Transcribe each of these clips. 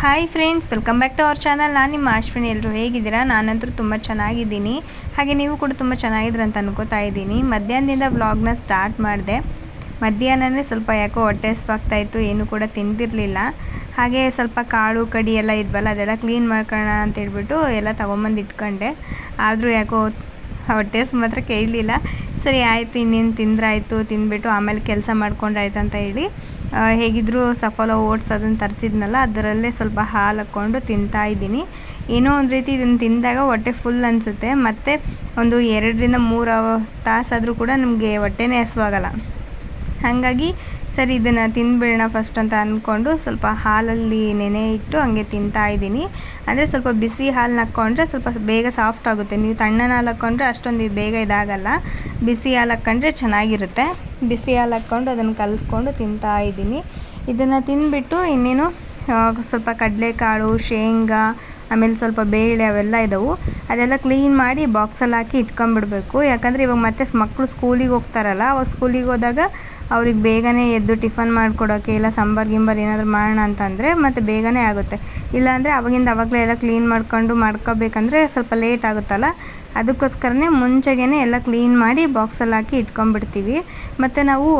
Hi friends welcome back to our channel ನಾನು ನಿಮ್ಮ ಅಶ್ವಿನಿ. ಎಲ್ಲರೂ ಹೇಗಿದ್ದೀರಾ? ನಾನಂತರೂ ತುಂಬ ಚೆನ್ನಾಗಿದ್ದೀನಿ. ಹಾಗೆ ನೀವು ಕೂಡ ತುಂಬ ಚೆನ್ನಾಗಿದ್ದೀರ ಅಂತ ಅನ್ಕೋತಾ ಇದ್ದೀನಿ. ಮಧ್ಯಾಹ್ನದಿಂದ ವ್ಲಾಗ್ನ ಸ್ಟಾರ್ಟ್ ಮಾಡಿದೆ. ಮಧ್ಯಾಹ್ನನೇ ಸ್ವಲ್ಪ ಯಾಕೋ ಹೊಟ್ಟೆ ಇತ್ತು, ಏನು ಕೂಡ ತಿಂದಿರಲಿಲ್ಲ. ಹಾಗೆ ಸ್ವಲ್ಪ ಕಾಳು, ಕಡಿ ಎಲ್ಲ ಇದ್ವಲ್ಲ, ಅದೆಲ್ಲ ಕ್ಲೀನ್ ಮಾಡ್ಕೊಳ್ಳೋಣ ಅಂತ ಹೇಳ್ಬಿಟ್ಟು ಎಲ್ಲ ತೊಗೊಂಬಂದು ಇಟ್ಕೊಂಡೆ. ಆದರೂ ಯಾಕೋ ಹೊಟ್ಟೆ ಮಾತ್ರ ಕೇಳಲಿಲ್ಲ. ಸರಿ, ಆಯಿತು, ಇನ್ನೇನು ತಿಂದ್ರಾಯಿತು, ತಿಂದ್ಬಿಟ್ಟು ಆಮೇಲೆ ಕೆಲಸ ಮಾಡ್ಕೊಂಡ್ರಾಯ್ತು ಅಂತ ಹೇಳಿ ಹೇಗಿದ್ದರೂ ಸಫಲ ಓಟ್ಸ್ ಅದನ್ನು ತರಿಸಿದ್ನಲ್ಲ, ಅದರಲ್ಲೇ ಸ್ವಲ್ಪ ಹಾಲು ಹಾಕ್ಕೊಂಡು ತಿಂತಾ ಇದ್ದೀನಿ. ಏನೋ ಒಂದು ರೀತಿ ಇದನ್ನು ತಿಂದಾಗ ಹೊಟ್ಟೆ ಫುಲ್ ಅನಿಸುತ್ತೆ. ಮತ್ತು ಒಂದು ಎರಡರಿಂದ ಮೂರು ತಾಸಾದರೂ ಕೂಡ ನಮಗೆ ಹೊಟ್ಟೆನೇ ಹಸುವಾಗಲ್ಲ. ಹಾಗಾಗಿ ಸರಿ, ಇದನ್ನು ತಿಂದ್ಬಿಡೋಣ ಫಸ್ಟ್ ಅಂತ ಅಂದ್ಕೊಂಡು ಸ್ವಲ್ಪ ಹಾಲಲ್ಲಿ ನೆನೆ ಇಟ್ಟು ಹಂಗೆ ತಿಂತಾ ಇದ್ದೀನಿ. ಅಂದರೆ ಸ್ವಲ್ಪ ಬಿಸಿ ಹಾಲನ್ನ ಹಾಕ್ಕೊಂಡ್ರೆ ಸ್ವಲ್ಪ ಬೇಗ ಸಾಫ್ಟ್ ಆಗುತ್ತೆ. ನೀವು ತಣ್ಣನ ಹಾಲು ಹಾಕ್ಕೊಂಡ್ರೆ ಅಷ್ಟೊಂದು ಬೇಗ ಇದಾಗಲ್ಲ. ಬಿಸಿ ಹಾಲು ಹಾಕ್ಕೊಂಡ್ರೆ ಚೆನ್ನಾಗಿರುತ್ತೆ. ಬಿಸಿ ಹಾಲು ಹಾಕ್ಕೊಂಡು ಅದನ್ನು ಕಲಸ್ಕೊಂಡು ತಿಂತಾ ಇದ್ದೀನಿ. ಇದನ್ನು ತಿಂದುಬಿಟ್ಟು ಇನ್ನೇನು ಸ್ವಲ್ಪ ಕಡಲೆಕಾಳು, ಶೇಂಗಾ, ಆಮೇಲೆ ಸ್ವಲ್ಪ ಬೇಳೆ ಅವೆಲ್ಲ ಇದ್ದಾವೆ ಅದೆಲ್ಲ ಕ್ಲೀನ್ ಮಾಡಿ ಬಾಕ್ಸಲ್ಲಿ ಹಾಕಿ ಇಟ್ಕೊಂಬಿಡ್ಬೇಕು ಯಾಕಂದರೆ ಇವಾಗ ಮತ್ತೆ ಮಕ್ಕಳು ಸ್ಕೂಲಿಗೆ ಹೋಗ್ತಾರಲ್ಲ, ಅವಾಗ ಸ್ಕೂಲಿಗೆ ಹೋದಾಗ ಅವ್ರಿಗೆ ಬೇಗನೆ ಎದ್ದು ಟಿಫನ್ ಮಾಡಿಕೊಡೋಕ್ಕೆ ಇಲ್ಲ ಸಾಂಬಾರ್, ಗಿಂಬಾರು ಏನಾದರೂ ಮಾಡೋಣ ಅಂತಂದರೆ ಮತ್ತು ಬೇಗನೆ ಆಗುತ್ತೆ. ಇಲ್ಲಾಂದರೆ ಅವಾಗಿಂದ ಅವಾಗಲೇ ಎಲ್ಲ ಕ್ಲೀನ್ ಮಾಡ್ಕೊಂಡು ಮಾಡ್ಕೋಬೇಕಂದ್ರೆ ಸ್ವಲ್ಪ ಲೇಟ್ ಆಗುತ್ತಲ್ಲ. ಅದಕ್ಕೋಸ್ಕರನೇ ಮುಂಚೆಗೇ ಎಲ್ಲ ಕ್ಲೀನ್ ಮಾಡಿ ಬಾಕ್ಸಲ್ಲಿ ಹಾಕಿ ಇಟ್ಕೊಂಬಿಡ್ತೀವಿ ಮತ್ತು ನಾವು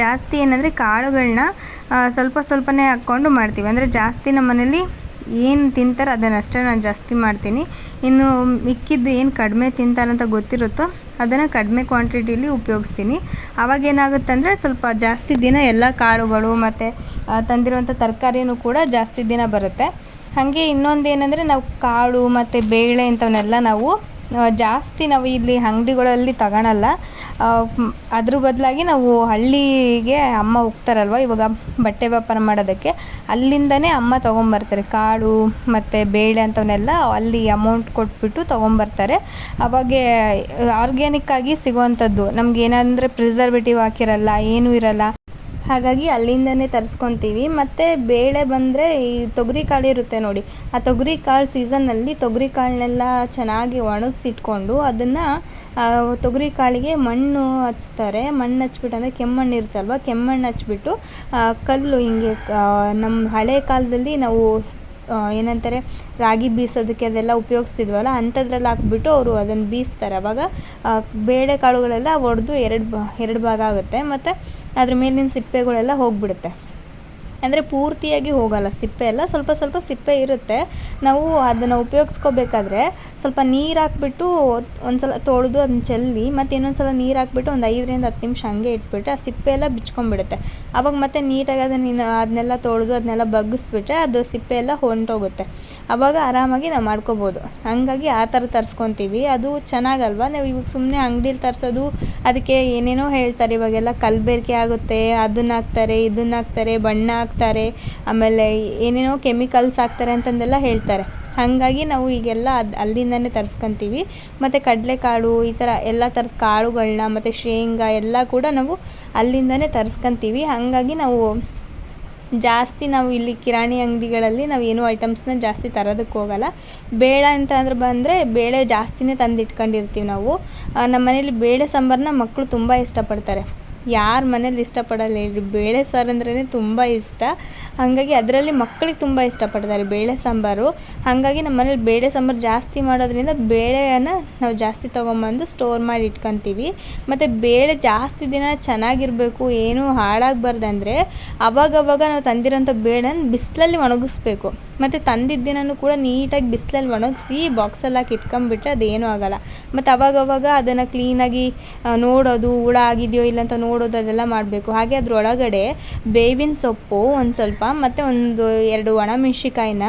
ಜಾಸ್ತಿ ಏನಂದರೆ ಕಾಳುಗಳನ್ನ ಸ್ವಲ್ಪ ಸ್ವಲ್ಪನೇ ಹಾಕ್ಕೊಂಡು ಮಾಡ್ತೀವಿ. ಅಂದರೆ ಜಾಸ್ತಿ ನಮ್ಮ ಮನೇಲಿ ಏನು ತಿಂತಾರೆ ಅದನ್ನಷ್ಟೇ ನಾನು ಜಾಸ್ತಿ ಮಾಡ್ತೀನಿ. ಇನ್ನು ಮಿಕ್ಕಿದ್ದು ಏನು ಕಡಿಮೆ ತಿಂತಾರಂತ ಗೊತ್ತಿರುತ್ತೋ ಅದನ್ನು ಕಡಿಮೆ ಕ್ವಾಂಟಿಟಿಲಿ ಉಪಯೋಗಿಸ್ತೀನಿ. ಅವಾಗ ಏನಾಗುತ್ತೆ ಅಂದರೆ ಸ್ವಲ್ಪ ಜಾಸ್ತಿ ದಿನ ಎಲ್ಲ ಕಾಳುಗಳು ಮತ್ತು ತಂದಿರುವಂಥ ತರಕಾರಿನೂ ಕೂಡ ಜಾಸ್ತಿ ದಿನ ಬರುತ್ತೆ. ಹಾಗೆ ಇನ್ನೊಂದು ಏನಂದರೆ ನಾವು ಕಾಳು ಮತ್ತು ಬೇಳೆ ಇಂಥವನ್ನೆಲ್ಲ ನಾವು ಜಾಸ್ತಿ ನಾವು ಇಲ್ಲಿ ಅಂಗಡಿಗಳಲ್ಲಿ ತಗೊಳಲ್ಲ. ಅದ್ರ ಬದಲಾಗಿ ನಾವು ಹಳ್ಳಿಗೆ ಅಮ್ಮ ಹೋಗ್ತಾರಲ್ವ ಇವಾಗ ಬಟ್ಟೆ ವ್ಯಾಪಾರ ಮಾಡೋದಕ್ಕೆ. ಅಲ್ಲಿಂದನೇ ಅಮ್ಮ ತೊಗೊಂಬರ್ತಾರೆ. ಕಾಳು ಮತ್ತು ಬೇಳೆ ಅಂಥವನ್ನೆಲ್ಲ ಅಲ್ಲಿ ಅಮೌಂಟ್ ಕೊಟ್ಬಿಟ್ಟು ತೊಗೊಂಬರ್ತಾರೆ. ಅವಾಗೆ ಆರ್ಗ್ಯಾನಿಕ್ಕಾಗಿ ಸಿಗುವಂಥದ್ದು. ನಮ್ಗೆ ಏನಂದರೆ ಪ್ರಿಸರ್ವೇಟಿವ್ ಹಾಕಿರಲ್ಲ, ಏನೂ ಇರಲ್ಲ. ಹಾಗಾಗಿ ಅಲ್ಲಿಂದನೇ ತರಿಸ್ಕೊತೀವಿ. ಮತ್ತು ಬೇಳೆ ಬಂದರೆ ಈ ತೊಗರಿ ಕಾಳು ಇರುತ್ತೆ ನೋಡಿ. ಆ ತೊಗರಿ ಕಾಳು ಸೀಸನ್ನಲ್ಲಿ ತೊಗರಿ ಕಾಳನ್ನೆಲ್ಲ ಚೆನ್ನಾಗಿ ಒಣಗಿಸಿಟ್ಕೊಂಡು ಅದನ್ನು ತೊಗರಿ ಕಾಳಿಗೆ ಮಣ್ಣು ಹಚ್ತಾರೆ. ಮಣ್ಣು ಹಚ್ಬಿಟ್ಟು ಅಂದರೆ ಕೆಮ್ಮಣ್ಣು ಇರುತ್ತಲ್ವ? ಕೆಮ್ಮಣ್ಣು ಹಚ್ಬಿಟ್ಟು ಕಲ್ಲು ಹಿಂಗೆ ನಮ್ಮ ಹಳೆ ಕಾಲದಲ್ಲಿ ನಾವು ಏನಂತಾರೆ, ರಾಗಿ ಬೀಸೋದಕ್ಕೆ ಅದೆಲ್ಲ ಉಪಯೋಗಿಸ್ತಿದ್ವಲ್ಲ, ಅಂಥದ್ರಲ್ಲಿ ಹಾಕ್ಬಿಟ್ಟು ಅವರು ಅದನ್ನು ಬೀಸ್ತಾರೆ. ಅವಾಗ ಬೇಳೆ ಕಾಳುಗಳೆಲ್ಲ ಒಡೆದು ಎರಡು ಎರಡು ಭಾಗ ಆಗುತ್ತೆ, ಮತ್ತು ಅದ್ರ ಮೇಲಿನ ಸಿಪ್ಪೆಗಳೆಲ್ಲ ಹೋಗ್ಬಿಡುತ್ತೆ. ಅಂದರೆ ಪೂರ್ತಿಯಾಗಿ ಹೋಗಲ್ಲ. ಸಿಪ್ಪೆ ಎಲ್ಲ ಸ್ವಲ್ಪ ಸ್ವಲ್ಪ ಸಿಪ್ಪೆ ಇರುತ್ತೆ. ನಾವು ಅದನ್ನು ಉಪಯೋಗಿಸ್ಕೋಬೇಕಾದ್ರೆ ಸ್ವಲ್ಪ ನೀರು ಹಾಕ್ಬಿಟ್ಟು ಒಂದ್ಸಲ ತೊಳೆದು ಅದನ್ನ ಚೆಲ್ಲಿ ಮತ್ತು ಇನ್ನೊಂದು ಸಲ ನೀರು ಹಾಕ್ಬಿಟ್ಟು ಒಂದು ಐದರಿಂದ ಹತ್ತು ನಿಮಿಷ ಹಂಗೆ ಇಟ್ಬಿಟ್ಟು ಆ ಸಿಪ್ಪೆ ಎಲ್ಲ ಬಿಚ್ಕೊಂಡ್ಬಿಡುತ್ತೆ. ಆವಾಗ ಮತ್ತೆ ನೀಟಾಗಿ ಅದನ್ನ ಅದನ್ನೆಲ್ಲ ತೊಳೆದು ಅದನ್ನೆಲ್ಲ ಬಗ್ಗಿಸ್ಬಿಟ್ರೆ ಅದು ಸಿಪ್ಪೆ ಎಲ್ಲ ಹೊಂಟೋಗುತ್ತೆ. ಆವಾಗ ಆರಾಮಾಗಿ ನಾವು ಮಾಡ್ಕೋಬೋದು. ಹಾಗಾಗಿ ಆ ಥರ ತರಿಸ್ಕೊತೀವಿ. ಅದು ಚೆನ್ನಾಗಲ್ವಾ? ನಾವು ಇವಾಗ ಸುಮ್ಮನೆ ಅಂಗಡೀಲಿ ತರಿಸೋದು, ಅದಕ್ಕೆ ಏನೇನೋ ಹೇಳ್ತಾರೆ, ಇವಾಗೆಲ್ಲ ಕಲಬೆರಕೆ ಆಗುತ್ತೆ ಅದನ್ನ ಹಾಕ್ತಾರೆ ಇದನ್ನ ಹಾಕ್ತಾರೆ ಬಣ್ಣ ಹಾಕ್ತಾರೆ, ಆಮೇಲೆ ಏನೇನೋ ಕೆಮಿಕಲ್ಸ್ ಹಾಕ್ತಾರೆ ಅಂತಂದೆಲ್ಲ ಹೇಳ್ತಾರೆ. ಹಾಗಾಗಿ ನಾವು ಈಗೆಲ್ಲ ಅದು ಅಲ್ಲಿಂದನೇ ತರಿಸ್ಕೊಂತೀವಿ. ಮತ್ತು ಕಡಲೆಕಾಳು ಈ ಥರ ಎಲ್ಲ ಥರದ ಕಾಳುಗಳನ್ನ ಮತ್ತು ಶೇಂಗಾ ಎಲ್ಲ ಕೂಡ ನಾವು ಅಲ್ಲಿಂದನೇ ತರಿಸ್ಕೊಂತೀವಿ. ಹಾಗಾಗಿ ನಾವು ಜಾಸ್ತಿ ನಾವು ಇಲ್ಲಿ ಕಿರಾಣಿ ಅಂಗಡಿಗಳಲ್ಲಿ ನಾವು ಏನೂ ಐಟಮ್ಸ್ನ ಜಾಸ್ತಿ ತರೋದಕ್ಕೆ ಹೋಗಲ್ಲ. ಬೇಳೆ ಅಂತ ಅಂದ್ರೆ ಬಂದರೆ ಬೇಳೆ ಜಾಸ್ತಿನೇ ತಂದು ಇಟ್ಕೊಂಡಿರ್ತೀವಿ ನಾವು. ನಮ್ಮ ಮನೇಲಿ ಬೇಳೆ ಸಾಂಬಾರನ್ನ ಮಕ್ಕಳು ತುಂಬ ಇಷ್ಟಪಡ್ತಾರೆ. ಯಾರ ಮನೇಲಿ ಇಷ್ಟಪಡಲ್ಲ. ಹೇಳ್ರಿ ಬೇಳೆ ಸಾರು ಅಂದ್ರೇ ತುಂಬ ಇಷ್ಟ. ಹಾಗಾಗಿ ಅದರಲ್ಲಿ ಮಕ್ಕಳಿಗೆ ತುಂಬ ಇಷ್ಟಪಡ್ತಾರೆ ಬೇಳೆ ಸಾಂಬಾರು. ಹಾಗಾಗಿ ನಮ್ಮ ಮನೇಲಿ ಬೇಳೆ ಸಾಂಬಾರು ಜಾಸ್ತಿ ಮಾಡೋದ್ರಿಂದ ಬೇಳೆಯನ್ನು ನಾವು ಜಾಸ್ತಿ ತೊಗೊಂಬಂದು ಸ್ಟೋರ್ ಮಾಡಿ ಇಟ್ಕೊತೀವಿ. ಮತ್ತು ಬೇಳೆ ಜಾಸ್ತಿ ದಿನ ಚೆನ್ನಾಗಿರಬೇಕು, ಏನೂ ಹಾಳಾಗಬಾರ್ದಂದ್ರೆ ಅವಾಗವಾಗ ನಾವು ತಂದಿರೋಂಥ ಬೇಳೆನ ಬಿಸಿಲಲ್ಲಿ ಒಣಗಿಸ್ಬೇಕು. ಮತ್ತು ತಂದಿದ್ದ ದಿನವೂ ಕೂಡ ನೀಟಾಗಿ ಬಿಸಿಲಲ್ಲಿ ಒಣಗಿಸಿ ಬಾಕ್ಸಲ್ಲಿ ಹಾಕಿ ಇಟ್ಕೊಂಬಿಟ್ರೆ ಅದೇನೂ ಆಗೋಲ್ಲ. ಮತ್ತು ಅವಾಗವಾಗ ಅದನ್ನು ಕ್ಲೀನಾಗಿ ನೋಡೋದು, ಹುಳ ಆಗಿದೆಯೋ ಇಲ್ಲ ಅಂತ ನೋಡೋದು ಅದೆಲ್ಲ ಮಾಡಬೇಕು. ಹಾಗೆ ಅದರೊಳಗಡೆ ಬೇವಿನ ಸೊಪ್ಪು ಒಂದು ಸ್ವಲ್ಪ ಮತ್ತು ಒಂದು ಎರಡು ಒಣಮೆಣ್ಸಿಕಾಯಿನ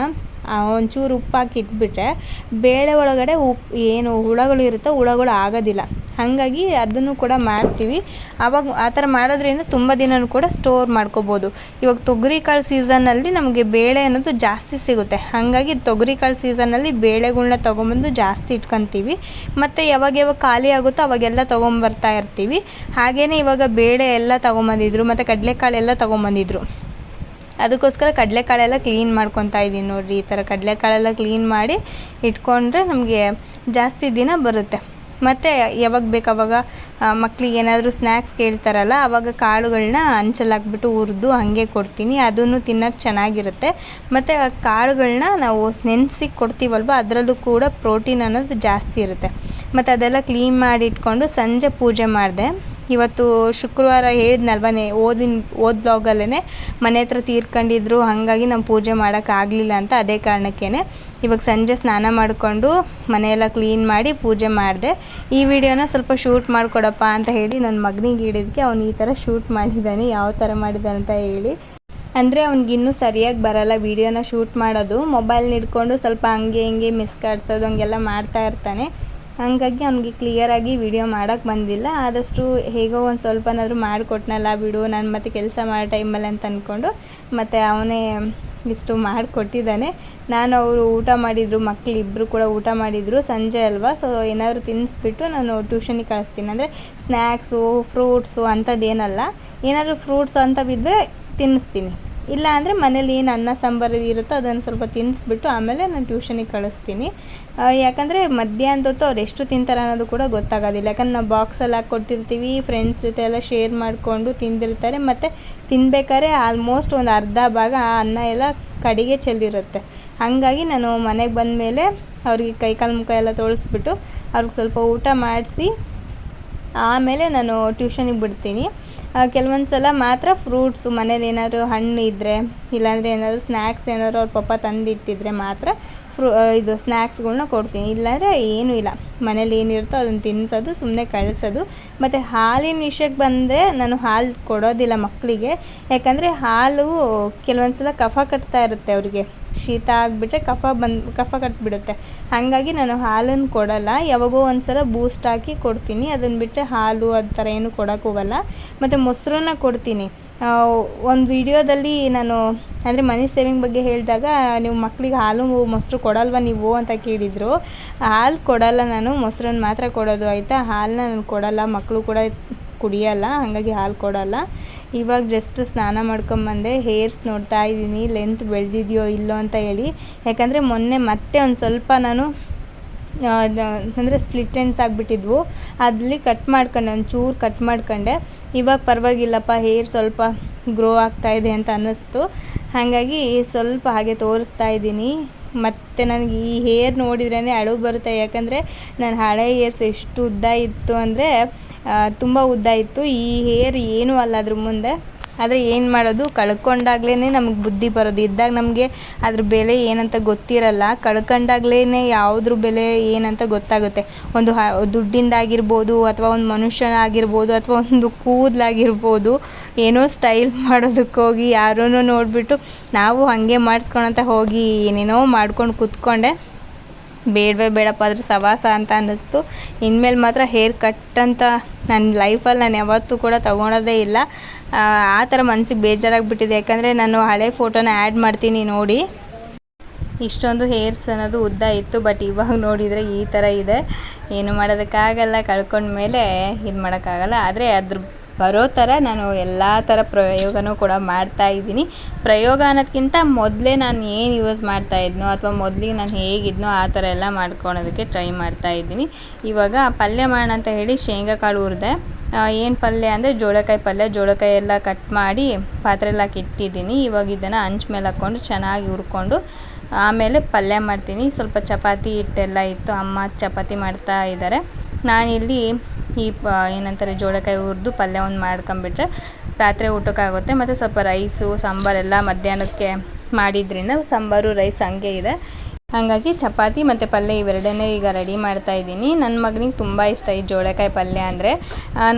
ಒಂಚೂರು ಉಪ್ಪು ಹಾಕಿ ಇಟ್ಬಿಟ್ರೆ ಬೇಳೆ ಒಳಗಡೆ ಉಪ್ಪು ಏನು ಹುಳಗಳು ಇರುತ್ತೋ ಹುಳಗಳು ಆಗೋದಿಲ್ಲ. ಹಾಗಾಗಿ ಅದನ್ನು ಕೂಡ ಮಾಡ್ತೀವಿ. ಆವಾಗ ಆ ಥರ ಮಾಡೋದ್ರಿಂದ ತುಂಬ ದಿನನೂ ಕೂಡ ಸ್ಟೋರ್ ಮಾಡ್ಕೋಬೋದು. ಇವಾಗ ತೊಗರಿ ಕಾಳು ಸೀಸನ್ನಲ್ಲಿ ನಮಗೆ ಬೇಳೆ ಅನ್ನೋದು ಜಾಸ್ತಿ ಸಿಗುತ್ತೆ. ಹಾಗಾಗಿ ತೊಗರಿ ಕಾಳು ಸೀಸನ್ನಲ್ಲಿ ಬೇಳೆಗಳ್ನ ತೊಗೊಂಬಂದು ಜಾಸ್ತಿ ಇಟ್ಕೊತೀವಿ. ಮತ್ತು ಯಾವಾಗ ಯಾವಾಗ ಖಾಲಿ ಆಗುತ್ತೋ ಅವಾಗೆಲ್ಲ ತೊಗೊಂಬರ್ತಾ ಇರ್ತೀವಿ. ಹಾಗೆಯೇ ಇವಾಗ ಬೇಳೆ ಎಲ್ಲ ತೊಗೊಂಬಂದಿದ್ರು, ಮತ್ತು ಕಡಲೆಕಾಳೆಲ್ಲ ತೊಗೊಂಬಂದಿದ್ರು. ಅದಕ್ಕೋಸ್ಕರ ಕಡಲೆಕಾಳೆಲ್ಲ ಕ್ಲೀನ್ ಮಾಡ್ಕೊತಾ ಇದ್ದೀನಿ ನೋಡಿರಿ, ಈ ಥರ ಕಡಲೆಕಾಳೆಲ್ಲ ಕ್ಲೀನ್ ಮಾಡಿ ಇಟ್ಕೊಂಡ್ರೆ ನಮಗೆ ಜಾಸ್ತಿ ದಿನ ಬರುತ್ತೆ. ಮತ್ತು ಯಾವಾಗ ಬೇಕು ಅವಾಗ ಮಕ್ಳಿಗೆ ಏನಾದರೂ ಸ್ನ್ಯಾಕ್ಸ್ ಕೇಳ್ತಾರಲ್ಲ ಆವಾಗ ಕಾಳುಗಳನ್ನ ಹಂಚಲಾಕ್ಬಿಟ್ಟು ಹುರಿದು ಹಾಗೆ ಕೊಡ್ತೀನಿ, ಅದನ್ನು ತಿನ್ನೋಕ್ಕೆ ಚೆನ್ನಾಗಿರುತ್ತೆ. ಮತ್ತು ಆ ಕಾಳುಗಳನ್ನ ನಾವು ನೆನೆಸಿ ಕೊಡ್ತೀವಲ್ವ, ಅದರಲ್ಲೂ ಕೂಡ ಪ್ರೋಟೀನ್ ಅನ್ನೋದು ಜಾಸ್ತಿ ಇರುತ್ತೆ. ಮತ್ತು ಅದೆಲ್ಲ ಕ್ಲೀನ್ ಮಾಡಿ ಇಟ್ಕೊಂಡು ಸಂಜೆ ಪೂಜೆ ಮಾಡಿದೆ. ಇವತ್ತು ಶುಕ್ರವಾರ ಹೇಳಿದ್ನಲ್ವನೇ ಓದಿನ, ಓದ್ ಬ್ಲಾಗಲ್ಲೇ ಮನೆ ಹತ್ರ ತೀರ್ಕೊಂಡಿದ್ರು, ಹಾಗಾಗಿ ನಾವು ಪೂಜೆ ಮಾಡೋಕ್ಕಾಗಲಿಲ್ಲ ಅಂತ ಅದೇ ಕಾರಣಕ್ಕೇ ಇವಾಗ ಸಂಜೆ ಸ್ನಾನ ಮಾಡಿಕೊಂಡು ಮನೆಯೆಲ್ಲ ಕ್ಲೀನ್ ಮಾಡಿ ಪೂಜೆ ಮಾಡಿದೆ. ಈ ವಿಡಿಯೋನ ಸ್ವಲ್ಪ ಶೂಟ್ ಮಾಡಿಕೊಡಪ್ಪ ಅಂತ ಹೇಳಿ ನನ್ನ ಮಗನಿಗೆ ಹಿಡಿದಕ್ಕೆ ಅವನು ಈ ಥರ ಶೂಟ್ ಮಾಡಿದ್ದಾನೆ, ಯಾವ ಥರ ಮಾಡಿದ್ದಾನೆ ಅಂತ ಹೇಳಿ. ಅಂದರೆ ಅವ್ನಿಗಿನ್ನೂ ಸರಿಯಾಗಿ ಬರಲ್ಲ ವೀಡಿಯೋನ ಶೂಟ್ ಮಾಡೋದು. ಮೊಬೈಲ್ನ ಹಿಡ್ಕೊಂಡು ಸ್ವಲ್ಪ ಹಂಗೆ ಹಿಂಗೆ ಮಿಸ್ ಕಾಡ್ಸೋದು, ಹಂಗೆಲ್ಲ ಮಾಡ್ತಾ ಇರ್ತಾನೆ. ಹಾಗಾಗಿ ಅವ್ನಿಗೆ ಕ್ಲಿಯರಾಗಿ ವಿಡಿಯೋ ಮಾಡೋಕ್ಕೆ ಬಂದಿಲ್ಲ. ಆದಷ್ಟು ಹೇಗೋ ಒಂದು ಸ್ವಲ್ಪನಾದರೂ ಮಾಡಿಕೊಟ್ನಲ್ಲ ಬಿಡು, ನಾನು ಮತ್ತೆ ಕೆಲಸ ಮಾಡೋ ಟೈಮಲ್ಲಿ ಅಂತ ಅಂದ್ಕೊಂಡು ಮತ್ತು ಅವನೇ ಇಷ್ಟು ಮಾಡಿಕೊಟ್ಟಿದ್ದಾನೆ. ನಾನು ಅವರು ಊಟ ಮಾಡಿದರು ಮಕ್ಕಳು ಇಬ್ಬರು ಕೂಡ ಊಟ ಮಾಡಿದರು ಸಂಜೆ ಅಲ್ವಾ? ಸೊ ಏನಾದರೂ ತಿನ್ನಿಸ್ಬಿಟ್ಟು ನಾನು ಟ್ಯೂಷನಿಗೆ ಕಳಿಸ್ತೀನಿ. ಅಂದರೆ ಸ್ನ್ಯಾಕ್ಸು ಫ್ರೂಟ್ಸು ಅಂಥದ್ದೇನಲ್ಲ ಏನಾದರೂ ಫ್ರೂಟ್ಸ್ ಅಂತ ಬಿದ್ದರೆ ತಿನ್ನಿಸ್ತೀನಿ ಇಲ್ಲ ಅಂದರೆ ಮನೇಲಿ ಏನು ಅನ್ನ, ಸಾಂಬಾರು ಇರುತ್ತೋ ಅದನ್ನು ಸ್ವಲ್ಪ ತಿನ್ನಿಸ್ಬಿಟ್ಟು ಆಮೇಲೆ ನಾನು ಟ್ಯೂಷನಿಗೆ ಕಳಿಸ್ತೀನಿ. ಯಾಕಂದರೆ ಮಧ್ಯಾಹ್ನದ ಹೊತ್ತು ಅವ್ರು ಎಷ್ಟು ತಿಂತಾರೆ ಅನ್ನೋದು ಕೂಡ ಗೊತ್ತಾಗೋದಿಲ್ಲ. ಯಾಕಂದ್ರೆ ನಾವು ಬಾಕ್ಸಲ್ಲಿ ಹಾಕಿ ಕೊಟ್ಟಿರ್ತೀವಿ ಫ್ರೆಂಡ್ಸ್ ಜೊತೆ ಎಲ್ಲ ಶೇರ್ ಮಾಡಿಕೊಂಡು ತಿಂದಿರ್ತಾರೆ. ಮತ್ತು ತಿನ್ಬೇಕಾದ್ರೆ ಆಲ್ಮೋಸ್ಟ್ ಒಂದು ಅರ್ಧ ಭಾಗ ಆ ಅನ್ನ ಎಲ್ಲ ಕಡೆಗೆ ಚೆಲ್ಲಿರುತ್ತೆ. ಹಾಗಾಗಿ ನಾನು ಮನೆಗೆ ಬಂದ ಮೇಲೆ ಅವ್ರಿಗೆ ಕೈ ಕಾಲು ಮುಖ ಎಲ್ಲ ತೊಳಿಸ್ಬಿಟ್ಟು ಅವ್ರಿಗೆ ಸ್ವಲ್ಪ ಊಟ ಮಾಡಿಸಿ ಆಮೇಲೆ ನಾನು ಟ್ಯೂಷನಿಗೆ ಬಿಡ್ತೀನಿ. ಕೆಲವೊಂದು ಸಲ ಮಾತ್ರ ಫ್ರೂಟ್ಸು, ಮನೇಲಿ ಏನಾದರೂ ಹಣ್ಣು ಇದ್ದರೆ ಇಲ್ಲಾಂದರೆ ಏನಾದರೂ ಸ್ನ್ಯಾಕ್ಸ್ ಏನಾದರೂ ಅವ್ರ ಪಪ್ಪ ತಂದಿಟ್ಟಿದ್ರೆ ಮಾತ್ರ ಫ್ರೂ ಇದು ಸ್ನ್ಯಾಕ್ಸ್ಗಳ್ನ ಕೊಡ್ತೀನಿ. ಇಲ್ಲಾಂದರೆ ಏನೂ ಇಲ್ಲ. ಮನೇಲಿ ಏನಿರುತ್ತೋ ಅದನ್ನು ತಿನ್ನಿಸೋದು ಸುಮ್ಮನೆ ಕಳಿಸೋದು. ಮತ್ತು ಹಾಲಿನ ವಿಷಯಕ್ಕೆ ಬಂದರೆ ನಾನು ಹಾಲು ಕೊಡೋದಿಲ್ಲ ಮಕ್ಕಳಿಗೆ. ಯಾಕಂದರೆ ಹಾಲು ಕೆಲವೊಂದು ಸಲ ಕಫ ಕಟ್ತಾ ಇರುತ್ತೆ ಅವರಿಗೆ. ಶೀತ ಆಗಿಬಿಟ್ರೆ ಕಫ ಬಂದು, ಕಫ ಕಟ್ಟಿಬಿಡುತ್ತೆ ಹಾಗಾಗಿ ನಾನು ಹಾಲನ್ನು ಕೊಡೋಲ್ಲ. ಯಾವಾಗೋ ಒಂದು ಸಲ ಬೂಸ್ಟ್ ಹಾಕಿ ಕೊಡ್ತೀನಿ. ಅದನ್ನು ಬಿಟ್ಟರೆ ಹಾಲು ಆ ಥರ ಏನು ಕೊಡೋಕೆ ಹೋಗಲ್ಲ. ಮತ್ತು ಮೊಸರನ್ನ ಕೊಡ್ತೀನಿ. ಒಂದು ವಿಡಿಯೋದಲ್ಲಿ ನಾನು, ಅಂದರೆ ಮನಿ ಸೇವಿಂಗ್ ಬಗ್ಗೆ ಹೇಳಿದಾಗ ನೀವು ಮಕ್ಕಳಿಗೆ ಹಾಲು ಮೊಸರು ಕೊಡಲ್ವ ನೀವು ಅಂತ ಕೇಳಿದರು. ಹಾಲು ಕೊಡಲ್ಲ ನಾನು. ಮೊಸರನ್ನ ಮಾತ್ರ ಕೊಡೋದು ಆಯಿತಾ? ಹಾಲನ್ನ ನಾನು ಕೊಡಲ್ಲ. ಮಕ್ಕಳು ಕೂಡ ಕುಡಿಯಲ್ಲ. ಹಾಗಾಗಿ ಹಾಲು ಕೊಡಲ್ಲ. ಇವಾಗ ಜಸ್ಟ್ ಸ್ನಾನ ಮಾಡ್ಕೊಂಬಂದೆ ಹೇರ್ಸ್ ನೋಡ್ತಾ ಇದ್ದೀನಿ ಲೆಂತ್ ಬೆಳೆದಿದೆಯೋ ಇಲ್ಲೋ ಅಂತ ಹೇಳಿ. ಯಾಕಂದರೆ ಮೊನ್ನೆ ಮತ್ತೆ ಒಂದು ಸ್ವಲ್ಪ ನಾನು ಅಂದರೆ ಸ್ಪ್ಲಿಟ್ ಎಂಡ್ಸ್ ಆಗಿಬಿಟ್ಟಿದ್ವು. ಅಲ್ಲಿ ಕಟ್ ಮಾಡ್ಕೊಂಡೆ, ಒಂದು ಚೂರು ಕಟ್ ಮಾಡ್ಕೊಂಡೆ. ಇವಾಗ ಪರವಾಗಿಲ್ಲಪ್ಪ ಹೇರ್ ಸ್ವಲ್ಪ ಗ್ರೋ ಆಗ್ತಾ ಇದೆ ಅಂತ ಅನ್ನಿಸ್ತು. ಹಾಗಾಗಿ ಸ್ವಲ್ಪ ಹಾಗೆ ತೋರಿಸ್ತಾ ಇದ್ದೀನಿ. ಮತ್ತು ನನಗೆ ಈ ಹೇರ್ ನೋಡಿದ್ರೇ ಅಳು ಬರುತ್ತೆ. ಯಾಕಂದರೆ ನನ್ನ ಹಳೆ ಹೇರ್ಸ್ ಎಷ್ಟು ಉದ್ದ ಇತ್ತು ಅಂದರೆ ತುಂಬ ಉದ್ದ ಇತ್ತು. ಈ ಹೇರ್ ಏನೂ ಅಲ್ಲ ಅದ್ರ ಮುಂದೆ. ಆದರೆ ಏನು ಮಾಡೋದು? ಕಳ್ಕೊಂಡಾಗ್ಲೇ ನಮಗೆ ಬುದ್ಧಿ ಬರೋದು. ಇದ್ದಾಗ ನಮಗೆ ಅದ್ರ ಬೆಲೆ ಏನಂತ ಗೊತ್ತಿರಲ್ಲ. ಕಳ್ಕೊಂಡಾಗ್ಲೇ ಯಾವುದ್ರ ಬೆಲೆ ಏನಂತ ಗೊತ್ತಾಗುತ್ತೆ. ಒಂದು ಹ, ದುಡ್ಡಿಂದಾಗಿರ್ಬೋದು ಅಥವಾ ಒಂದು ಮನುಷ್ಯನಾಗಿರ್ಬೋದು ಅಥವಾ ಒಂದು ಕೂದಲಾಗಿರ್ಬೋದು. ಏನೋ ಸ್ಟೈಲ್ ಮಾಡೋದಕ್ಕೋಗಿ ಯಾರೂ ನೋಡಿಬಿಟ್ಟು ನಾವು ಹಾಗೆ ಮಾಡಿಸ್ಕೊಳಂತ ಹೋಗಿ ಏನೇನೋ ಮಾಡ್ಕೊಂಡು ಕೂತ್ಕೊಂಡೆ. ಬೇಡವೇ ಬೇಡಪ್ಪ ಅದ್ರ ಸವಾಸ ಅಂತ ಅನ್ನಿಸ್ತು. ಇನ್ಮೇಲೆ ಮಾತ್ರ ಹೇರ್ ಕಟ್ ಅಂತ ನನ್ನ ಲೈಫಲ್ಲಿ ನಾನು ಯಾವತ್ತೂ ಕೂಡ ತೊಗೊಳೋದೇ ಇಲ್ಲ. ಆ ಥರ ಮನಸ್ಸಿಗೆ ಬೇಜಾರಾಗಿಬಿಟ್ಟಿದೆ. ಯಾಕಂದರೆ ನಾನು ಹಳೆ ಫೋಟೋನ ಆ್ಯಡ್ ಮಾಡ್ತೀನಿ ನೋಡಿ. ಇಷ್ಟೊಂದು ಹೇರ್ಸ್ ಅನ್ನೋದು ಉದ್ದ ಇತ್ತು, ಬಟ್ ಇವಾಗ ನೋಡಿದರೆ ಈ ಥರ ಇದೆ. ಏನು ಮಾಡೋದಕ್ಕಾಗಲ್ಲ, ಕಳ್ಕೊಂಡ್ಮೇಲೆ ಇದು ಮಾಡೋಕ್ಕಾಗಲ್ಲ ಆದರೆ ಅದ್ರ ಬರೋ ಥರ ನಾನು ಎಲ್ಲ ಥರ ಪ್ರಯೋಗನೂ ಕೂಡ ಮಾಡ್ತಾ ಇದ್ದೀನಿ. ಪ್ರಯೋಗ ಅನ್ನೋದಕ್ಕಿಂತ ಮೊದಲೇ ನಾನು ಏನು ಯೂಸ್ ಮಾಡ್ತಾ ಇದ್ನೋ ಅಥವಾ ಮೊದಲಿಗೆ ನಾನು ಹೇಗಿದ್ನೋ ಆ ಥರ ಎಲ್ಲ ಮಾಡ್ಕೊಳೋದಕ್ಕೆ ಟ್ರೈ ಮಾಡ್ತಾ ಇದ್ದೀನಿ. ಇವಾಗ ಪಲ್ಯ ಮಾಡೋಣ ಅಂತ ಹೇಳಿ ಶೇಂಗಾ ಕಾಳು ಹುರಿದೆ ಏನು ಪಲ್ಯ ಅಂದರೆ ಜೋಳಕಾಯಿ ಪಲ್ಯ, ಜೋಳಕಾಯಿ ಎಲ್ಲ ಕಟ್ ಮಾಡಿ ಪಾತ್ರೆಯಲ್ಲಿ ಹಾಕಿ ಇಟ್ಟಿದ್ದೀನಿ ಇವಾಗ ಇದನ್ನು ಹಂಚ್ ಮೇಲೆ ಹಾಕ್ಕೊಂಡು ಚೆನ್ನಾಗಿ ಹುರ್ಕೊಂಡು ಆಮೇಲೆ ಪಲ್ಯ ಮಾಡ್ತೀನಿ. ಸ್ವಲ್ಪ ಚಪಾತಿ ಹಿಟ್ಟೆಲ್ಲ ಇತ್ತು, ಅಮ್ಮ ಚಪಾತಿ ಮಾಡ್ತಾ ಇದ್ದಾರೆ ನಾನಿಲ್ಲಿ ಈ ಪ ಏನಂತಾರೆ, ಜೋಳಕಾಯಿ ಹುರಿದು ಪಲ್ಯ ಒಂದು ಮಾಡ್ಕೊಂಬಿಟ್ರೆ ರಾತ್ರಿ ಊಟಕ್ಕಾಗುತ್ತೆ. ಮತ್ತು ಸ್ವಲ್ಪ ರೈಸು ಸಾಂಬಾರೆಲ್ಲ ಮಧ್ಯಾಹ್ನಕ್ಕೆ ಮಾಡಿದ್ರಿಂದ ಸಾಂಬಾರು, ರೈಸ್ ಹಂಗೆ ಇದೆ. ಹಾಗಾಗಿ ಚಪಾತಿ ಮತ್ತು ಪಲ್ಯ ಇವೆರಡನ್ನೇ ಈಗ ರೆಡಿ ಮಾಡ್ತಾ ಇದ್ದೀನಿ. ನನ್ನ ಮಗನಿಗೆ ತುಂಬ ಇಷ್ಟ ಈ ಜೋಳಕಾಯಿ ಪಲ್ಯ ಅಂದರೆ.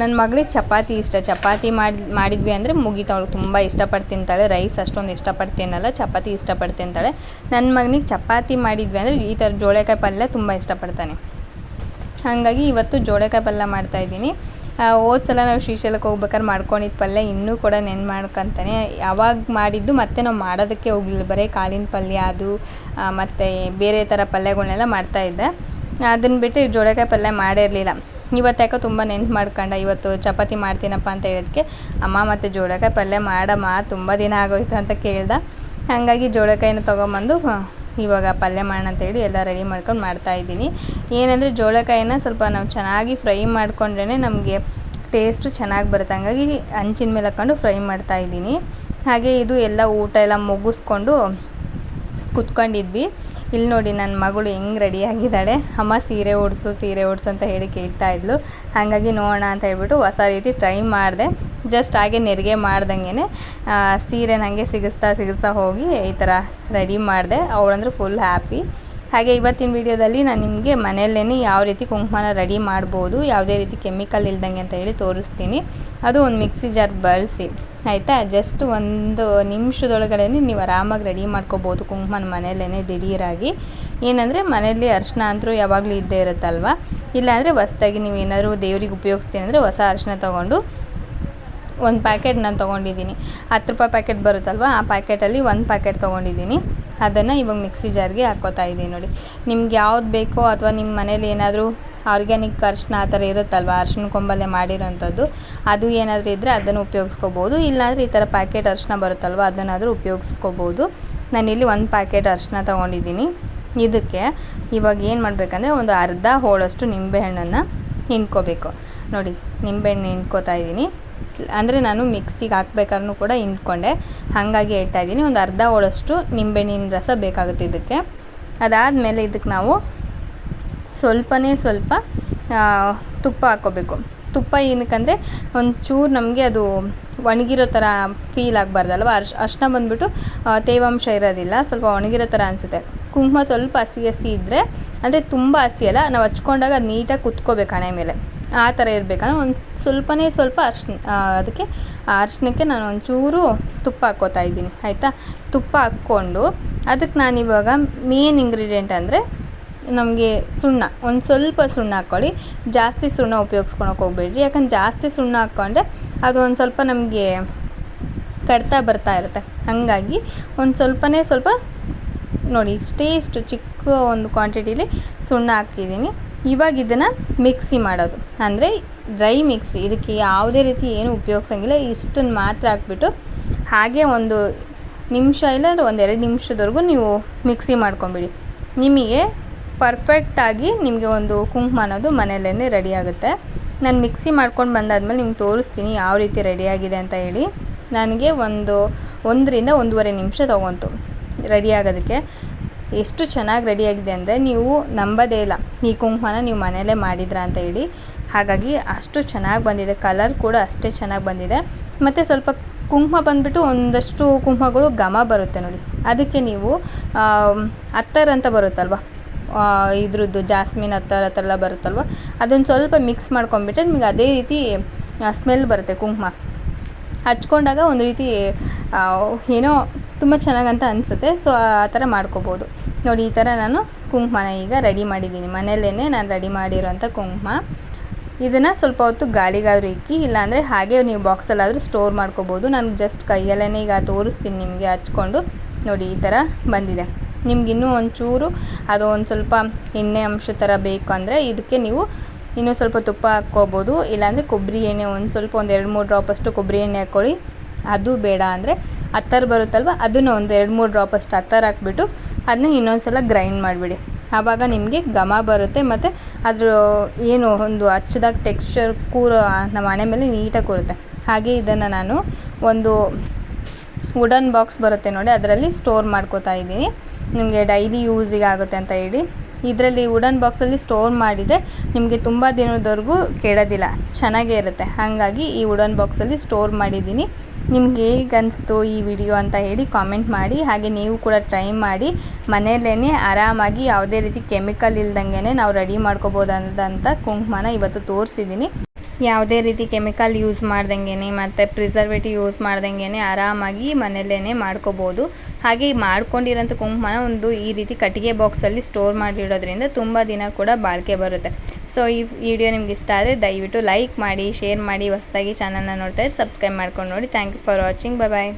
ನನ್ನ ಮಗಳಿಗೆ ಚಪಾತಿ ಇಷ್ಟ. ಚಪಾತಿ ಮಾಡಿ, ಮಾಡಿದ್ವಿ ಅಂದರೆ ಮುಗೀತು. ಅವಳು ತುಂಬ ಇಷ್ಟಪಟ್ಟು ತಿಂತಾಳೆ ರೈಸ್ ಅಷ್ಟೊಂದು ಇಷ್ಟಪಟ್ಟು ತಿನ್ನಲ್ಲ ಚಪಾತಿ ಇಷ್ಟಪಟ್ಟು ತಿಂತಾಳೆ ನನ್ನ ಮಗನಿಗೆ ಚಪಾತಿ ಮಾಡಿದ್ವಿ ಅಂದರೆ ಈ ಥರ ಜೋಳಕಾಯಿ ಪಲ್ಯ ತುಂಬ ಇಷ್ಟಪಡ್ತಾನೆ. ಹಾಗಾಗಿ ಇವತ್ತು ಜೋಳಕಾಯಿ ಪಲ್ಯ ಮಾಡ್ತಾಯಿದ್ದೀನಿ ಹೋದ ಸಲ ನಾವು ಶ್ರೀಶೈಲಕ್ಕೆ ಹೋಗ್ಬೇಕಾದ್ರೆ ಮಾಡ್ಕೊಂಡಿದ್ದ ಪಲ್ಯ ಇನ್ನೂ ಕೂಡ ನೆನ್ಪು ಮಾಡ್ಕೊತಾನೆ ಯಾವಾಗ ಮಾಡಿದ್ದು ಮತ್ತೆ ನಾವು ಮಾಡೋದಕ್ಕೆ ಹೋಗಲಿಲ್ಲ. ಬರೀ ಕಾಳಿನ ಪಲ್ಯ ಅದು ಮತ್ತು ಬೇರೆ ಥರ ಪಲ್ಯಗಳ್ನೆಲ್ಲ ಮಾಡ್ತಾಯಿದ್ದೆ ಅದನ್ನು ಬಿಟ್ಟು ಜೋಳಕಾಯಿ ಪಲ್ಯ ಮಾಡಿರಲಿಲ್ಲ. ಇವತ್ತು ಯಾಕೋ ತುಂಬ ನೆನ್ಪು ಮಾಡ್ಕೊಂಡ, ಇವತ್ತು ಚಪಾತಿ ಮಾಡ್ತೀನಪ್ಪ ಅಂತ ಹೇಳೋದಕ್ಕೆ ಅಮ್ಮ ಮತ್ತು ಜೋಳಕಾಯಿ ಪಲ್ಯ ಮಾಡಮ್ಮ, ತುಂಬ ದಿನ ಆಗೋಯ್ತು ಅಂತ ಕೇಳ್ದೆ. ಹಾಗಾಗಿ ಜೋಳಕಾಯಿನ ತೊಗೊಂಬಂದು ಇವಾಗ ಪಲ್ಯ ಮಾಡೋಣ ಅಂತೇಳಿ ಎಲ್ಲ ರೆಡಿ ಮಾಡ್ಕೊಂಡು ಮಾಡ್ತಾಯಿದ್ದೀನಿ ಏನಂದರೆ ಜೋಳಕಾಯಿನ ಸ್ವಲ್ಪ ನಾವು ಚೆನ್ನಾಗಿ ಫ್ರೈ ಮಾಡಿಕೊಂಡ್ರೇ ನಮಗೆ ಟೇಸ್ಟು ಚೆನ್ನಾಗಿ ಬರುತ್ತೆ. ಹಂಗಾಗಿ ಹಂಚಿನ ಮೇಲೆ ಹಾಕ್ಕೊಂಡು ಫ್ರೈ ಮಾಡ್ತಾ ಇದ್ದೀನಿ. ಹಾಗೆ ಇದು ಎಲ್ಲ ಊಟ ಎಲ್ಲ ಮುಗಿಸ್ಕೊಂಡು ಕುತ್ಕೊಂಡಿದ್ವಿ. ಇಲ್ಲಿ ನೋಡಿ ನನ್ನ ಮಗಳು ಹೆಂಗೆ ರೆಡಿ ಆಗಿದ್ದಾಳೆ. ಅಮ್ಮ ಸೀರೆ ಓಡಿಸು ಸೀರೆ ಓಡಿಸು ಅಂತ ಹೇಳಿ ಕೇಳ್ತಾ ಇದ್ಲು. ಹಾಗಾಗಿ ನೋಡೋಣ ಅಂತ ಹೇಳ್ಬಿಟ್ಟು ಹೊಸ ರೀತಿ ಟ್ರೈ ಮಾಡಿದೆ. ಜಸ್ಟ್ ಹಾಗೆ ನೆರಿಗೆ ಮಾಡ್ದಂಗೆ ಸೀರೆ ನನಗೆ ಸಿಗಿಸ್ತಾ ಸಿಗಿಸ್ತಾ ಹೋಗಿ ಈ ಥರ ರೆಡಿ ಮಾಡಿದೆ. ಅವಳಂದ್ರೆ ಫುಲ್ ಹ್ಯಾಪಿ ಹಾಗೆ ಇವತ್ತಿನ ವಿಡಿಯೋದಲ್ಲಿ ನಾನು ನಿಮಗೆ ಮನೆಯಲ್ಲೇ ಯಾವ ರೀತಿ ಕುಂಕುಮನ ರೆಡಿ ಮಾಡ್ಬೋದು, ಯಾವುದೇ ರೀತಿ ಕೆಮಿಕಲ್ ಇಲ್ದಂಗೆ ಅಂತ ಹೇಳಿ ತೋರಿಸ್ತೀನಿ. ಅದು ಒಂದು ಮಿಕ್ಸಿ ಜಾರ್ ಬಳಸಿ, ಆಯಿತಾ? ಜಸ್ಟ್ ಒಂದು ನಿಮಿಷದೊಳಗಡೆ ನೀವು ಆರಾಮಾಗಿ ರೆಡಿ ಮಾಡ್ಕೋಬೋದು ಕುಂಕುಮನ ಮನೆಯಲ್ಲೇ ದಿಢೀರಾಗಿ. ಏನಂದರೆ ಮನೆಯಲ್ಲಿ ಅರ್ಶಿನ ಅಂತರೂ ಯಾವಾಗಲೂ ಇದ್ದೇ ಇರುತ್ತಲ್ವ? ಇಲ್ಲಾಂದರೆ ಹೊಸ್ದಾಗಿ ನೀವು ಏನಾದರೂ ದೇವ್ರಿಗೆ ಉಪಯೋಗಿಸ್ತೀನಿ ಅಂದರೆ ಹೊಸ ಅರಿಶಿನ ತೊಗೊಂಡು ಒಂದು ಪ್ಯಾಕೆಟ್ ನಾನು ತೊಗೊಂಡಿದ್ದೀನಿ. ಹತ್ತು ರೂಪಾಯಿ ಪ್ಯಾಕೆಟ್ ಬರುತ್ತಲ್ವ? ಆ ಪ್ಯಾಕೆಟಲ್ಲಿ ಒಂದು ಪ್ಯಾಕೆಟ್ ತೊಗೊಂಡಿದ್ದೀನಿ. ಅದನ್ನು ಇವಾಗ ಮಿಕ್ಸಿ ಜಾರ್ಗೆ ಹಾಕ್ಕೋತಾ ಇದ್ದೀನಿ ನೋಡಿ. ನಿಮ್ಗೆ ಯಾವ್ದು ಬೇಕೋ ಅಥವಾ ನಿಮ್ಮ ಮನೇಲಿ ಏನಾದರೂ ಆರ್ಗ್ಯಾನಿಕ್ ಅರ್ಶಿನ ಆ ಥರ ಇರುತ್ತಲ್ವ? ಅರ್ಶಿನ ಕೊಂಬಲ್ಲೇ ಮಾಡಿರೋಂಥದ್ದು. ಅದು ಏನಾದರೂ ಇದ್ದರೆ ಅದನ್ನು ಉಪಯೋಗಿಸ್ಕೋಬೋದು. ಇಲ್ಲಾಂದರೆ ಈ ಥರ ಪ್ಯಾಕೆಟ್ ಅರಿಶಿನ ಬರುತ್ತಲ್ವ, ಅದನ್ನಾದರೂ ಉಪಯೋಗಿಸ್ಕೋಬೋದು. ನಾನಿಲ್ಲಿ ಒಂದು ಪ್ಯಾಕೆಟ್ ಅರಿಶಿನ ತೊಗೊಂಡಿದ್ದೀನಿ. ಇದಕ್ಕೆ ಇವಾಗ ಏನು ಮಾಡಬೇಕಂದ್ರೆ ಒಂದು ಅರ್ಧ ಹೋಳಷ್ಟು ನಿಂಬೆಹಣ್ಣನ್ನು ಹಿಂಡ್ಕೋಬೇಕು. ನೋಡಿ, ನಿಂಬೆಹಣ್ಣು ಹಿಂಡ್ಕೋತಾ ಇದ್ದೀನಿ ಅಂದರೆ ನಾನು ಮಿಕ್ಸಿಗೆ ಹಾಕ್ಬೇಕಾದ್ರೂ ಕೂಡ ಹಿಂಡ್ಕೊಂಡೆ. ಹಾಗಾಗಿ ಹೇಳ್ತಾ ಇದ್ದೀನಿ, ಒಂದು ಅರ್ಧ ಹೋಳಷ್ಟು ನಿಂಬೆಹಣ್ಣಿನ ರಸ ಬೇಕಾಗುತ್ತೆ ಇದಕ್ಕೆ. ಅದಾದಮೇಲೆ ಇದಕ್ಕೆ ನಾವು ಸ್ವಲ್ಪನೇ ಸ್ವಲ್ಪ ತುಪ್ಪ ಹಾಕ್ಕೋಬೇಕು. ತುಪ್ಪ ಏನಕ್ಕಂದರೆ ಒಂಚೂರು ನಮಗೆ ಅದು ಒಣಗಿರೋ ಥರ ಫೀಲ್ ಆಗಬಾರ್ದಲ್ವ? ಅರ್ಶ್ ಅರ್ಶಿನ ಬಂದುಬಿಟ್ಟು ತೇವಾಂಶ ಇರೋದಿಲ್ಲ, ಸ್ವಲ್ಪ ಒಣಗಿರೋ ಥರ ಅನಿಸುತ್ತೆ. ಕುಂಕುಮ ಸ್ವಲ್ಪ ಹಸಿ ಹಸಿ ಇದ್ದರೆ ಅಂದರೆ ತುಂಬ ಹಸಿ ಅಲ್ಲ, ನಾವು ಹಚ್ಕೊಂಡಾಗ ಅದು ನೀಟಾಗಿ ಕುತ್ಕೋಬೇಕು ಹಣೆ ಮೇಲೆ. ಆ ಥರ ಇರಬೇಕಂದ್ರೆ ಒಂದು ಸ್ವಲ್ಪನೇ ಸ್ವಲ್ಪ ಅರ್ಶಿನ ಅದಕ್ಕೆ ಆ ಅರ್ಶಿನಕ್ಕೆ ನಾನು ಒಂಚೂರು ತುಪ್ಪ ಹಾಕ್ಕೋತಾ ಇದ್ದೀನಿ. ಆಯಿತಾ? ತುಪ್ಪ ಹಾಕ್ಕೊಂಡು ಅದಕ್ಕೆ ನಾನಿವಾಗ ಮೇನ್ ಇಂಗ್ರೀಡಿಯೆಂಟ್ ಅಂದರೆ ನಮಗೆ ಸುಣ್ಣ. ಒಂದು ಸ್ವಲ್ಪ ಸುಣ್ಣ ಹಾಕ್ಕೊಳ್ಳಿ. ಜಾಸ್ತಿ ಸುಣ್ಣ ಉಪಯೋಗಿಸ್ಕೊಳಕ್ಕೆ ಹೋಗ್ಬೇಡ್ರಿ. ಯಾಕಂದ್ರೆ ಜಾಸ್ತಿ ಸುಣ್ಣ ಹಾಕ್ಕೊಂಡ್ರೆ ಅದು ಒಂದು ಸ್ವಲ್ಪ ನಮಗೆ ಕಡ್ತಾ ಬರ್ತಾ ಇರುತ್ತೆ. ಹಾಗಾಗಿ ಒಂದು ಸ್ವಲ್ಪನೇ ಸ್ವಲ್ಪ ನೋಡಿ, ಇಷ್ಟೇ ಇಷ್ಟು ಚಿಕ್ಕ ಒಂದು ಕ್ವಾಂಟಿಟೀಲಿ ಸುಣ್ಣ ಹಾಕಿದ್ದೀನಿ. ಇವಾಗ ಇದನ್ನು ಮಿಕ್ಸಿ ಮಾಡೋದು. ಅಂದರೆ ಡ್ರೈ ಮಿಕ್ಸಿ. ಇದಕ್ಕೆ ಯಾವುದೇ ರೀತಿ ಏನು ಉಪಯೋಗಿಸೋಂಗಿಲ್ಲ. ಇಷ್ಟನ್ನು ಮಾತ್ರ ಹಾಕ್ಬಿಟ್ಟು ಹಾಗೆ ಒಂದು ನಿಮಿಷ ಇಲ್ಲ ಒಂದು ಎರಡು ನಿಮಿಷದವರೆಗೂ ನೀವು ಮಿಕ್ಸಿ ಮಾಡ್ಕೊಂಬಿಡಿ. ನಿಮಗೆ ಪರ್ಫೆಕ್ಟಾಗಿ ನಿಮಗೆ ಒಂದು ಕುಂಕುಮ ಅನ್ನೋದು ಮನೆಯಲ್ಲೇ ರೆಡಿ ಆಗುತ್ತೆ. ನಾನು ಮಿಕ್ಸಿ ಮಾಡ್ಕೊಂಡು ಬಂದಾದ್ಮೇಲೆ ನಿಮ್ಗೆ ತೋರಿಸ್ತೀನಿ ಯಾವ ರೀತಿ ರೆಡಿಯಾಗಿದೆ ಅಂತ ಹೇಳಿ. ನನಗೆ ಒಂದು ಒಂದರಿಂದ ಒಂದೂವರೆ ನಿಮಿಷ ತೊಗೊಂತು ರೆಡಿ ಆಗೋದಕ್ಕೆ. ಎಷ್ಟು ಚೆನ್ನಾಗಿ ರೆಡಿಯಾಗಿದೆ ಅಂದರೆ ನೀವು ನಂಬೋದೇ ಇಲ್ಲ. ಈ ಕುಂಕುಮನ ನೀವು ಮನೆಯಲ್ಲೇ ಮಾಡಿದ್ರ ಅಂತ ಹೇಳಿ. ಹಾಗಾಗಿ ಅಷ್ಟು ಚೆನ್ನಾಗಿ ಬಂದಿದೆ. ಕಲರ್ ಕೂಡ ಅಷ್ಟೇ ಚೆನ್ನಾಗಿ ಬಂದಿದೆ. ಮತ್ತು ಸ್ವಲ್ಪ ಕುಂಕುಮ ಬಂದುಬಿಟ್ಟು ಒಂದಷ್ಟು ಕುಂಕುಮಗಳು ಘಮ ಬರುತ್ತೆ ನೋಡಿ. ಅದಕ್ಕೆ ನೀವು ಅತ್ತರ್ ಅಂತ ಬರುತ್ತಲ್ವ? ಇದ್ರದ್ದು ಜಾಸ್ಮಿನ್ ಅತ್ತರ್ ಆ ಥರ ಎಲ್ಲ ಬರುತ್ತಲ್ವ? ಅದನ್ನು ಸ್ವಲ್ಪ ಮಿಕ್ಸ್ ಮಾಡ್ಕೊಂಬಿಟ್ರೆ ನಿಮಗೆ ಅದೇ ರೀತಿ ಸ್ಮೆಲ್ ಬರುತ್ತೆ ಕುಂಕುಮ. ಹಚ್ಕೊಂಡಾಗ ಒಂದು ರೀತಿ ಏನೋ ತುಂಬ ಚೆನ್ನಾಗಂತ ಅನಿಸುತ್ತೆ. ಸೊ ಆ ಥರ ಮಾಡ್ಕೋಬೋದು. ನೋಡಿ, ಈ ಥರ ನಾನು ಕುಂಕುಮನ ಈಗ ರೆಡಿ ಮಾಡಿದ್ದೀನಿ. ಮನೆಯಲ್ಲೇ ನಾನು ರೆಡಿ ಮಾಡಿರೋಂಥ ಕುಂಕುಮ. ಇದನ್ನು ಸ್ವಲ್ಪ ಹೊತ್ತು ಗಾಳಿಗಾದರೂ ಇಕ್ಕಿ, ಇಲ್ಲಾಂದರೆ ಹಾಗೆ ನೀವು ಬಾಕ್ಸಲ್ಲಾದರೂ ಸ್ಟೋರ್ ಮಾಡ್ಕೋಬೋದು. ನಾನು ಜಸ್ಟ್ ಕೈಯಲ್ಲೇ ಈಗ ತೋರಿಸ್ತೀನಿ ನಿಮಗೆ ಹಚ್ಕೊಂಡು. ನೋಡಿ, ಈ ಥರ ಬಂದಿದೆ. ನಿಮ್ಗೆ ಇನ್ನೂ ಒಂಚೂರು ಅದು ಒಂದು ಸ್ವಲ್ಪ ಎಣ್ಣೆ ಅಂಶ ಥರ ಬೇಕು ಅಂದರೆ ಇದಕ್ಕೆ ನೀವು ಇನ್ನೂ ಸ್ವಲ್ಪ ತುಪ್ಪ ಹಾಕ್ಕೋಬೋದು. ಇಲ್ಲಾಂದರೆ ಕೊಬ್ಬರಿ ಎಣ್ಣೆ ಒಂದು ಸ್ವಲ್ಪ ಒಂದು ಎರಡು ಮೂರು ಡ್ರಾಪಷ್ಟು ಕೊಬ್ಬರಿ ಎಣ್ಣೆ ಹಾಕ್ಕೊಳ್ಳಿ. ಅದು ಬೇಡ ಅಂದರೆ ಅತ್ತರ್ ಬರುತ್ತಲ್ವ? ಅದನ್ನು ಒಂದು ಎರಡು ಮೂರು ಡ್ರಾಪಷ್ಟು ಅತ್ತರ್ ಹಾಕ್ಬಿಟ್ಟು ಅದನ್ನ ಇನ್ನೊಂದು ಸಲ ಗ್ರೈಂಡ್ ಮಾಡಿಬಿಡಿ. ಆವಾಗ ನಿಮಗೆ ಘಮ ಬರುತ್ತೆ ಮತ್ತು ಅದ್ರ ಏನು ಒಂದು ಹಚ್ಚದಾಗ ಟೆಕ್ಸ್ಚರ್ ಕೂರೋ ನಮ್ಮ ಮನೆ ಮೇಲೆ ನೀಟಾಗಿ ಕೂರುತ್ತೆ ಹಾಗೆ ಇದನ್ನು ನಾನು ಒಂದು ವುಡನ್ ಬಾಕ್ಸ್ ಬರುತ್ತೆ ನೋಡಿ, ಅದರಲ್ಲಿ ಸ್ಟೋರ್ ಮಾಡ್ಕೋತಾ ಇದ್ದೀನಿ. ನಿಮಗೆ ಡೈಲಿ ಯೂಸಿಗೆ ಆಗುತ್ತೆ ಅಂತ ಹೇಳಿ. ಇದರಲ್ಲಿ ವುಡನ್ ಬಾಕ್ಸಲ್ಲಿ ಸ್ಟೋರ್ ಮಾಡಿದರೆ ನಿಮಗೆ ತುಂಬ ದಿನದವರೆಗೂ ಕೆಡೋದಿಲ್ಲ, ಚೆನ್ನಾಗೇ ಇರುತ್ತೆ. ಹಾಗಾಗಿ ಈ ವುಡನ್ ಬಾಕ್ಸಲ್ಲಿ ಸ್ಟೋರ್ ಮಾಡಿದ್ದೀನಿ. ನಿಮ್ಗೆ ಹೇಗೆ ಅನಿಸ್ತು ಈ ವಿಡಿಯೋ ಅಂತ ಹೇಳಿ ಕಾಮೆಂಟ್ ಮಾಡಿ, ಹಾಗೆ ನೀವು ಕೂಡ ಟ್ರೈ ಮಾಡಿ. ಮನೆಯಲ್ಲೇ ಆರಾಮಾಗಿ ಯಾವುದೇ ರೀತಿ ಕೆಮಿಕಲ್ ಇಲ್ದಂಗೆ ನಾವು ರೆಡಿ ಮಾಡ್ಕೋಬೋದಂತ ಕುಂಕುಮನ ಇವತ್ತು ತೋರಿಸಿದ್ದೀನಿ ಯಾವುದೇ ರೀತಿ ಕೆಮಿಕಲ್ ಯೂಸ್ ಮಾಡ್ದಂಗೆ ಮತ್ತು ಪ್ರಿಸರ್ವೇಟಿವ್ ಯೂಸ್ ಮಾಡ್ದಂಗೆ ಆರಾಮಾಗಿ ಮನೆಯಲ್ಲೇ ಮಾಡ್ಕೋಬೋದು. ಹಾಗೆ ಮಾಡ್ಕೊಂಡಿರೋಂಥ ಕುಂಕುಮನ ಒಂದು ಈ ರೀತಿ ಕಟ್ಟಿಗೆ ಬಾಕ್ಸಲ್ಲಿ ಸ್ಟೋರ್ ಮಾಡಿಡೋದ್ರಿಂದ ತುಂಬ ದಿನ ಕೂಡ ಬಾಳಿಕೆ ಬರುತ್ತೆ. ಸೊ, ಈ ವಿಡಿಯೋ ನಿಮ್ಗೆ ಇಷ್ಟ ಆದರೆ ದಯವಿಟ್ಟು ಲೈಕ್ ಮಾಡಿ, ಶೇರ್ ಮಾಡಿ, ಹೊಸದಾಗಿ ಚಾನಲ್ನ ನೋಡ್ತಾ ಸಬ್ಸ್ಕ್ರೈಬ್ ಮಾಡ್ಕೊಂಡು ನೋಡಿ. Thank you for watching bye